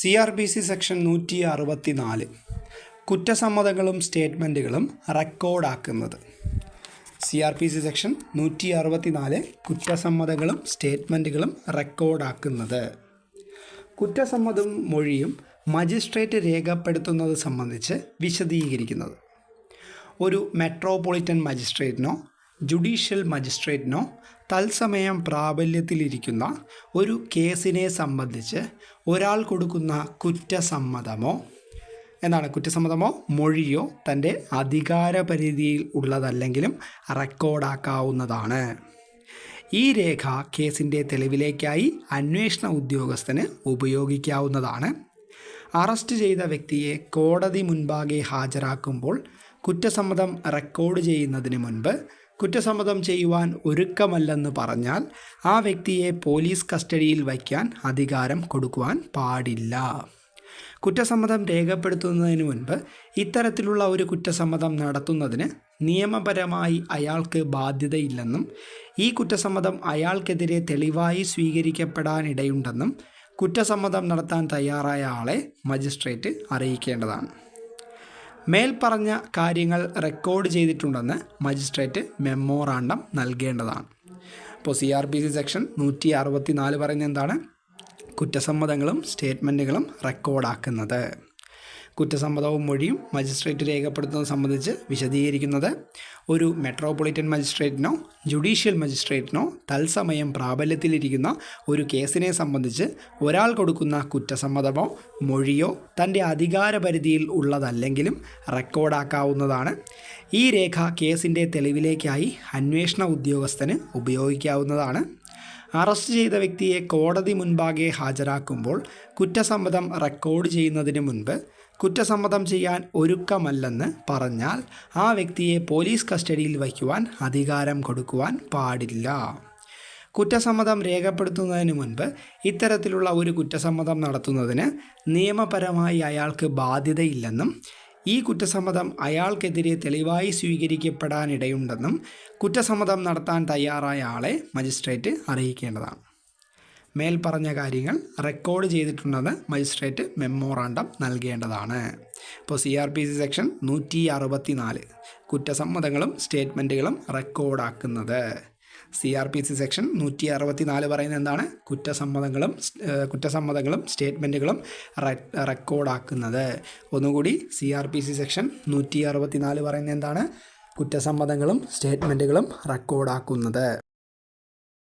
C R P C section നൂറ്റി അറുപത്തി നാല് കുറ്റസമ്മതങ്ങളും സ്റ്റേറ്റ്മെന്റുകളും റെക്കോർഡാക്കുന്നത്. C R P C section നൂറ്റി അറുപത്തി നാല് കുറ്റസമ്മതങ്ങളും സ്റ്റേറ്റ്മെന്റുകളും റെക്കോർഡാക്കുന്നത്. കുറ്റസമ്മതവും മൊഴിയും മജിസ്ട്രേറ്റ് രേഖപ്പെടുത്തുന്നത് സംബന്ധിച്ച് വിശദീകരിക്കുന്നത്. ഒരു മെട്രോപൊളിറ്റൻ മജിസ്ട്രേറ്റിനോ ജുഡീഷ്യൽ മജിസ്ട്രേറ്റിനോ തത്സമയം പ്രാബല്യത്തിലിരിക്കുന്ന ഒരു കേസിനെ സംബന്ധിച്ച് ഒരാൾ കൊടുക്കുന്ന കുറ്റസമ്മതമോ എന്താണ് കുറ്റസമ്മതമോ? മൊഴിയോ തന്റെ അധികാരപരിധിയിൽ ഉള്ളതല്ലെങ്കിലും റെക്കോർഡാക്കാവുന്നതാണ്. ഈ രേഖ കേസിന്റെ തെളിവിലേക്കായി അന്വേഷണ ഉദ്യോഗസ്ഥന് ഉപയോഗിക്കാവുന്നതാണ്. അറസ്റ്റ് ചെയ്ത വ്യക്തിയെ കോടതി മുൻപാകെ ഹാജരാക്കുമ്പോൾ കുറ്റസമ്മതം റെക്കോർഡ് ചെയ്യുന്നതിന് മുൻപ് കുറ്റസമ്മതം ചെയ്യുവാൻ ഒരുക്കമല്ലെന്ന് പറഞ്ഞാൽ ആ വ്യക്തിയെ പോലീസ് കസ്റ്റഡിയിൽ വയ്ക്കാൻ അധികാരം കൊടുക്കുവാൻ പാടില്ല. കുറ്റസമ്മതം രേഖപ്പെടുത്തുന്നതിന് മുൻപ് ഇത്തരത്തിലുള്ള ഒരു കുറ്റസമ്മതം നടത്തുന്നതിന് നിയമപരമായി അയാൾക്ക് ബാധ്യതയില്ലെന്നും ഈ കുറ്റസമ്മതം അയാൾക്കെതിരെ തെളിവായി സ്വീകരിക്കപ്പെടാനിടയുണ്ടെന്നും കുറ്റസമ്മതം നടത്താൻ തയ്യാറായ ആളെ മജിസ്ട്രേറ്റ് അറിയിക്കേണ്ടതാണ്. മേൽപ്പറഞ്ഞ കാര്യങ്ങൾ റെക്കോർഡ് ചെയ്തിട്ടുണ്ടെന്ന് മജിസ്ട്രേറ്റ് മെമ്മോറാണ്ടം നൽകേണ്ടതാണ്. ഇപ്പോൾ C R P C section നൂറ്റി അറുപത്തി നാല് പറയുന്നത് എന്താണ്? കുറ്റസമ്മതങ്ങളും സ്റ്റേറ്റ്മെന്റുകളും റെക്കോർഡാക്കുന്നത്. കുറ്റസമ്മതവും മൊഴിയും മജിസ്ട്രേറ്റ് രേഖപ്പെടുത്തുന്നത് സംബന്ധിച്ച് വിശദീകരിക്കുന്നത് ഒരു മെട്രോപൊളിറ്റൻ മജിസ്ട്രേറ്റിനോ ജുഡീഷ്യൽ മജിസ്ട്രേറ്റിനോ തത്സമയം പ്രാബല്യത്തിലിരിക്കുന്ന ഒരു കേസിനെ സംബന്ധിച്ച് ഒരാൾ കൊടുക്കുന്ന കുറ്റസമ്മതമോ മൊഴിയോ തന്റെ അധികാരപരിധിയിൽ ഉള്ളതല്ലെങ്കിലും റെക്കോർഡാക്കാവുന്നതാണ്. ഈ രേഖ കേസിന്റെ തെളിവിലേക്കായി അന്വേഷണ ഉദ്യോഗസ്ഥന് ഉപയോഗിക്കാവുന്നതാണ്. അറസ്റ്റ് ചെയ്ത വ്യക്തിയെ കോടതി മുൻപാകെ ഹാജരാക്കുമ്പോൾ കുറ്റസമ്മതം റെക്കോർഡ് ചെയ്യുന്നതിന് മുൻപ് കുറ്റസമ്മതം ചെയ്യാൻ ഒരുക്കമല്ലെന്ന് പറഞ്ഞാൽ ആ വ്യക്തിയെ പോലീസ് കസ്റ്റഡിയിൽ വയ്ക്കുവാൻ അധികാരം കൊടുക്കുവാൻ പാടില്ല. കുറ്റസമ്മതം രേഖപ്പെടുത്തുന്നതിന് മുൻപ് ഇത്തരത്തിലുള്ള ഒരു കുറ്റസമ്മതം നടത്തുന്നതിന് നിയമപരമായി അയാൾക്ക് ബാധ്യതയില്ലെന്നും ഈ കുറ്റസമ്മതം അയാൾക്കെതിരെ തെളിവായി സ്വീകരിക്കപ്പെടാനിടയുണ്ടെന്നും കുറ്റസമ്മതം നടത്താൻ തയ്യാറായ ആളെ മജിസ്ട്രേറ്റ് അറിയിക്കേണ്ടതാണ്. മേൽപ്പറഞ്ഞ കാര്യങ്ങൾ റെക്കോർഡ് ചെയ്തിട്ടുണ്ടെന്ന് മജിസ്ട്രേറ്റ് മെമ്മോറാണ്ടം നൽകേണ്ടതാണ്. ഇപ്പോൾ C R P C section നൂറ്റി അറുപത്തി നാല് കുറ്റസമ്മതങ്ങളും സ്റ്റേറ്റ്മെന്റുകളും റെക്കോർഡാക്കുന്നത്. C R P C section നൂറ്റി അറുപത്തി നാല് പറയുന്നത് എന്താണ് കുറ്റസമ്മതങ്ങളും കുറ്റസമ്മതങ്ങളും സ്റ്റേറ്റ്മെന്റുകളും റെക്കോർഡാക്കുന്നത്. ഒന്നുകൂടി C R P C section നൂറ്റി അറുപത്തി നാല് പറയുന്നത് എന്താണ്? കുറ്റസമ്മതങ്ങളും സ്റ്റേറ്റ്മെന്റുകളും റെക്കോർഡാക്കുന്നത്.